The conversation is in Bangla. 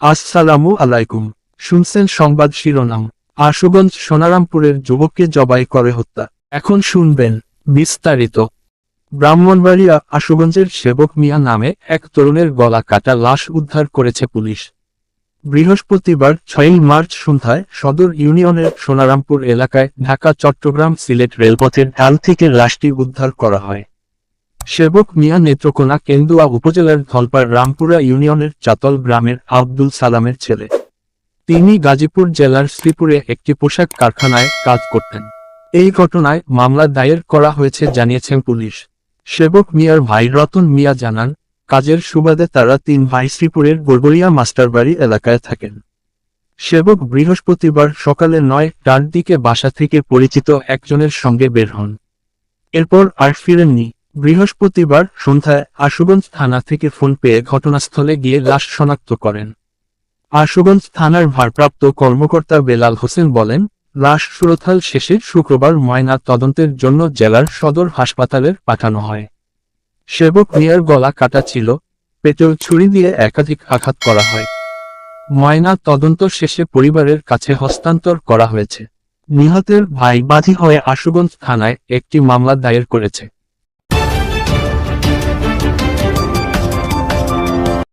আসসালামু আলাইকুম। শুনছেন সংবাদ শিরোনাম। আশুগঞ্জ সোনারামপুরের যুবককে জবাই করে হত্যা। এখন শুনবেন বিস্তারিত। ব্রাহ্মণবাড়িয়া আশুগঞ্জের সেবক মিয়া নামে এক তরুণের গলা কাটা লাশ উদ্ধার করেছে পুলিশ। বৃহস্পতিবার ছয়ই মার্চ সন্ধ্যায় সদর ইউনিয়নের সোনারামপুর এলাকায় ঢাকা চট্টগ্রাম সিলেট রেলপথের ঢাল থেকে লাশটি উদ্ধার করা হয়। সেবক মিয়া নেত্রকোনা কেন্দুয়া উপজেলার ধলপাড় রামপুরা ইউনিয়নের চাতল গ্রামের আব্দুল সালামের ছেলে। তিনি গাজীপুর জেলার শ্রীপুরে একটি পোশাক কারখানায় কাজ করতেন। এই ঘটনায় মামলা দায়ের করা হয়েছে জানিয়েছেন পুলিশ। সেবক মিয়ার ভাই রতন মিয়া জানান, কাজের সুবাদে তারা তিন ভাই শ্রীপুরের গড়গড়িয়া মাস্টারবাড়ি এলাকায় থাকেন। সেবক বৃহস্পতিবার সকালে নয় নয়টার দিকে বাসা থেকে পরিচিত একজনের সঙ্গে বের হন। এরপর আর ফিরেননি। বৃহস্পতিবার সন্ধ্যায় আশুগঞ্জ থানা থেকে ফোন পেয়ে ঘটনাস্থলে গিয়ে লাশ শনাক্ত করেন। আশুগঞ্জ থানার ভারপ্রাপ্ত কর্মকর্তা বেলাল হোসেন বলেন, লাশ সুরথাল শেষে শুক্রবার ময়না তদন্তের জন্য জেলার সদর হাসপাতালের পাঠানো হয়। সেবক মিয়ার গলা কাটা ছিল, পেটেও ছুরি দিয়ে একাধিক আঘাত করা হয়। ময়না তদন্ত শেষে পরিবারের কাছে হস্তান্তর করা হয়েছে। নিহতের ভাই বাদী হয়ে আশুগঞ্জ থানায় একটি মামলা দায়ের করেছে।